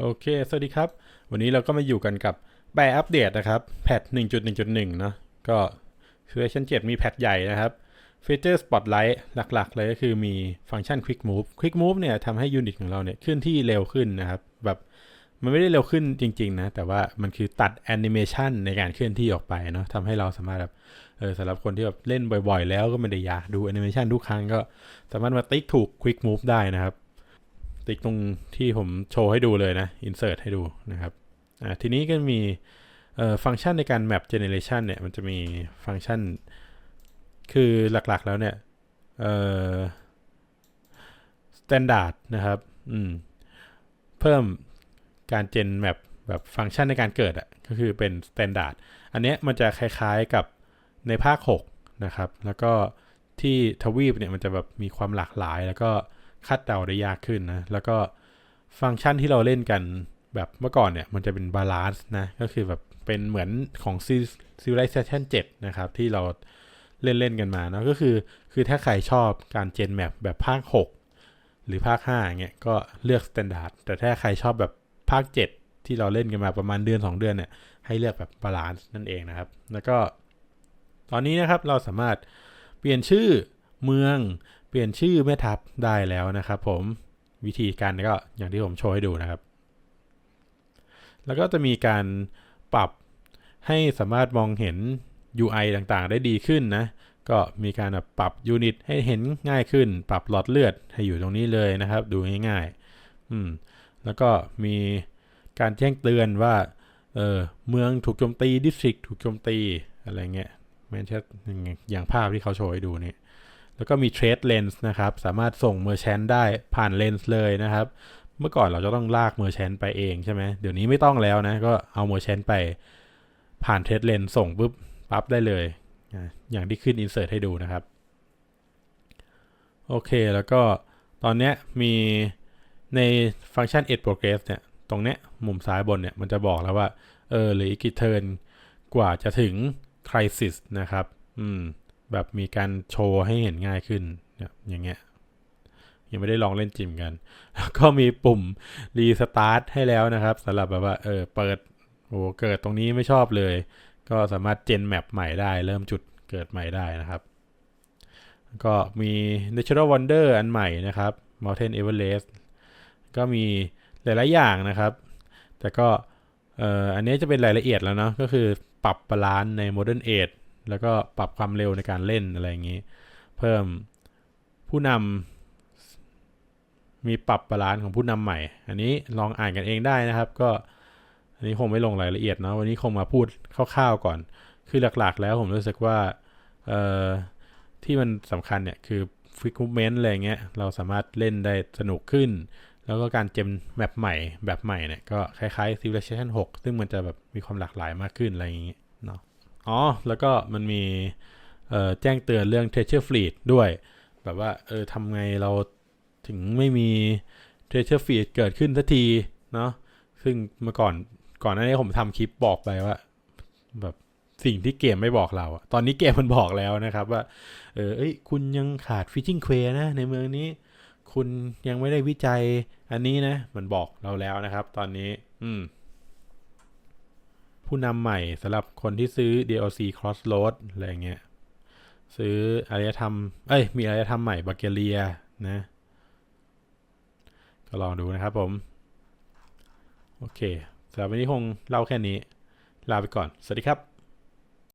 โอเค สวัสดีครับ วันนี้เราก็มาอยู่กันกับแปรอัปเดตนะครับ แพท 1.1.1 เนอะก็ Version 7 มีแพทใหญ่นะครับ ฟีเจอร์ Spotlight หลักๆ เลยก็คือมีฟังก์ชัน Quick Move Quick Move เนี่ยทำให้ยูนิตของเราเนี่ยขึ้นที่เร็วขึ้นนะครับ แบบมันไม่ได้เร็วขึ้นจริง ๆ นะ แต่ว่ามันคือตัดแอนิเมชันในการเคลื่อนที่ออกไปเนาะทำให้เราสามารถแบบเออสำหรับคนที่แบบเล่นบ่อย ๆ แล้วก็ไม่ได้อยากดูแอนิเมชันทุกครั้งก็สามารถมาติ๊กถูก Quick Move ได้นะครับ ติ๊กตรงที่ผมโชว์ให้ดูเลยนะ insert ให้ดูนะครับอ่าทีนี้ก็มีเอ่อฟังก์ชันในการ map generation เนี่ย มันจะมีฟังก์ชัน คือหลักๆแล้วเนี่ย เอ่อ standard นะครับอืมเพิ่มการ gen map แบบฟังก์ชันในการเกิดอะ่ะ ก็คือเป็น standard อันเนี้ยมันจะคล้ายๆกับในภาค 6 นะครับ แล้วก็ที่ทวีปเนี่ย มันจะแบบมีความหลากหลายแล้วก็ คาดเดาได้ยากขึ้นนะ แล้วก็ฟังก์ชันที่เราเล่นกันแบบเมื่อก่อนเนี่ย มันจะเป็นบาลานซ์นะ ก็คือแบบเป็นเหมือนของ Civilization 7นะครับ ที่เราเล่นเล่นๆกันมาเนาะก็คือ คือถ้าใครชอบการเจนแมปแบบภาค 6 หรือภาค5เงี้ยก็เลือก Standard แต่ถ้าใครชอบแบบภาค 7 ที่เราเล่นกันมาประมาณเดือน 2 เดือนเนี่ย ให้เลือกแบบบาลานซ์นั่นเองนะครับ แล้วก็ ตอนนี้นะครับเราสามารถเปลี่ยนชื่อเมืองเปลี่ยนชื่อแม่ทัพได้แล้วนะครับ ผมวิธีการก็อย่างที่ผมโชว์ให้ดูนะครับ แล้วก็จะมีการปรับให้สามารถมองเห็น UI ต่างๆ ได้ดีขึ้นนะ ก็มีการปรับยูนิตให้เห็นง่ายขึ้น ปรับหลอดเลือดให้อยู่ตรงนี้เลยนะครับ ดูง่ายๆอืมแล้วก็มีการแจ้งเตือนว่าเออเมืองถูกโจมตีดิสทริกถูกโจมตีอะไรเงี้ยแม้จะอย่างภาพที่เขาโชว์ให้ดูนี่ แล้วก็มี Trade Lens นะครับ สามารถส่ง Merchant ได้ผ่านเลนส์เลยนะครับ เมื่อก่อนเราจะต้องลาก Merchant ไปเองใช่ไหมเดี๋ยวนี้ไม่ต้องแล้วนะ ก็เอา Merchant ไปผ่าน Trade Lens ส่งปุ๊บปั๊บได้เลย อย่างที่ขึ้น Insert ให้ดูนะครับ โอเค แล้วก็ตอนนี้มีในฟังก์ชัน Edge Progress เนี่ย ตรงเนี้ยมุมซ้ายบนเนี่ย มันจะบอกแล้วว่า เออหรืออีกกี่เทิร์นกว่าจะถึง Crisis นะครับ อืม แบบมีการโชว์ให้เห็นง่ายขึ้นเนี่ยอย่างเงี้ยยังไม่ได้ลองเล่นจิมกัน แล้วก็มีปุ่มรีสตาร์ทให้แล้วนะครับสำหรับแบบว่าเออเปิดโอ้เกิดตรงนี้ไม่ชอบเลย ก็สามารถเจนแมปใหม่ได้ เริ่มจุดเกิดใหม่ได้นะครับ ก็มี Natural Wonder อันใหม่นะครับ Mountain Everest ก็มีหลาย ๆ อย่างนะครับ แต่ก็เอ่ออันนี้จะเป็นรายละเอียดแล้วเนาะก็คือปรับบาลานซ์ใน Modern Age แล้วก็ปรับความเร็วในการเล่นอะไรอย่างนี้ เพิ่มผู้นำมีปรับบาลานซ์ของผู้นำใหม่ อันนี้ลองอ่านกันเองได้นะครับ ก็อันนี้คงไม่ลงรายละเอียดเนาะวันนี้คงมาพูดคร่าวๆก่อน คือหลักๆ แล้วผมรู้สึกว่าที่มันสำคัญเนี่ยคือฟิกเมนต์อะไรเงี้ยเราสามารถเล่นได้สนุกขึ้น แล้วก็การเจมแมปใหม่แบบใหม่เนี่ยก็คล้ายๆ Civilization 6 ซึ่งมันจะแบบมีความหลากหลายมากขึ้นอะไรอย่างเงี้ยเนาะ อ๋อ แล้วก็มันมีแจ้งเตือนเรื่อง Treasure Fleet ด้วย แบบว่าเออทำไงเราถึงไม่มี Treasure Fleet เกิดขึ้นสักทีเนาะซึ่งเมื่อก่อนก่อนหน้านี้ผมทำคลิปบอกไปว่า แบบสิ่งที่เกมไม่บอกเราอะตอนนี้เกมมันบอกแล้วนะครับว่า เออเอ้ย คุณยังขาด Fishing Quay นะ ในเมืองนี้ คุณยังไม่ได้วิจัยอันนี้นะ มันบอกเราแล้วนะครับ ตอนนี้ อืม ผู้นำใหม่สำหรับคนที่ซื้อ DLC Crossroad อะไรเงี้ย ซื้ออารยธรรม เอ้ย มีอารยธรรมใหม่บากเกเรียนะ ก็ลองดูนะครับผม โอเคสำหรับวันนี้คงเล่าแค่นี้ ลาไปก่อน สวัสดีครับ